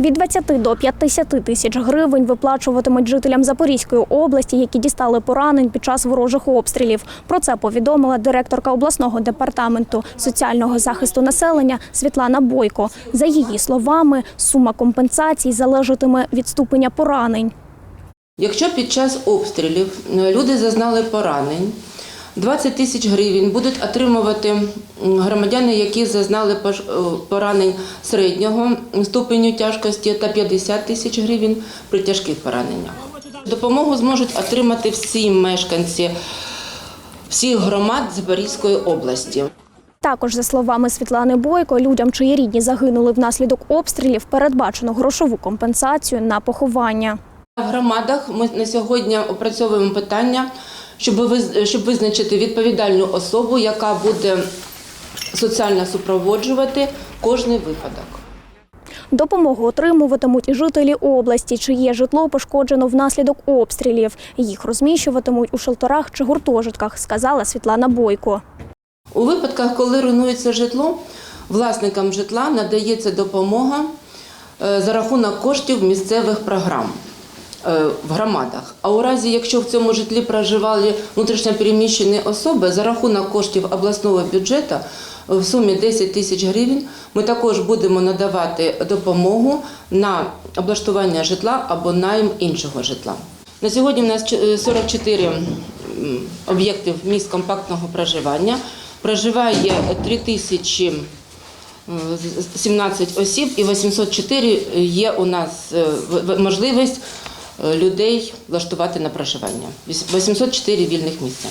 Від 20 до 50 тисяч гривень виплачуватимуть жителям Запорізької області, які дістали поранень під час ворожих обстрілів. Про це повідомила директорка обласного департаменту соціального захисту населення Світлана Бойко. За її словами, сума компенсацій залежатиме від ступеня поранень. Якщо під час обстрілів е, люди зазнали поранень, 20 тисяч гривень будуть отримувати громадяни, які зазнали е, поранень середнього ступеню тяжкості та 50 тисяч гривень при тяжких пораненнях. Допомогу зможуть отримати всі мешканці всіх громад Запорізької області. Також, за словами Світлани Бойко, людям, чиї рідні загинули внаслідок обстрілів, передбачено грошову компенсацію на поховання. В громадах ми на сьогодні опрацьовуємо питання, щоб виз- щоб визначити відповідальну особу, яка буде соціально супроводжувати кожний випадок. Допомогу отримуватимуть і жителі області, чиє житло пошкоджено внаслідок обстрілів. Їх розміщуватимуть у шелтерах чи гуртожитках, сказала Світлана Бойко. У випадках, коли руйнується житло, власникам житла надається допомога е, за рахунок коштів місцевих програм в громадах. А у разі, якщо в цьому житлі проживали внутрішньо переміщені особи, за рахунок коштів обласного бюджету в сумі 10 тисяч гривень ми також будемо надавати допомогу на облаштування житла або найм іншого житла. На сьогодні в нас ч- е, 44 м, об'єкти в місць компактного проживання. Проживає 3017 осіб і 804 є у нас е, можливість е, людей влаштувати на проживання. Віс- 804 вільних місця.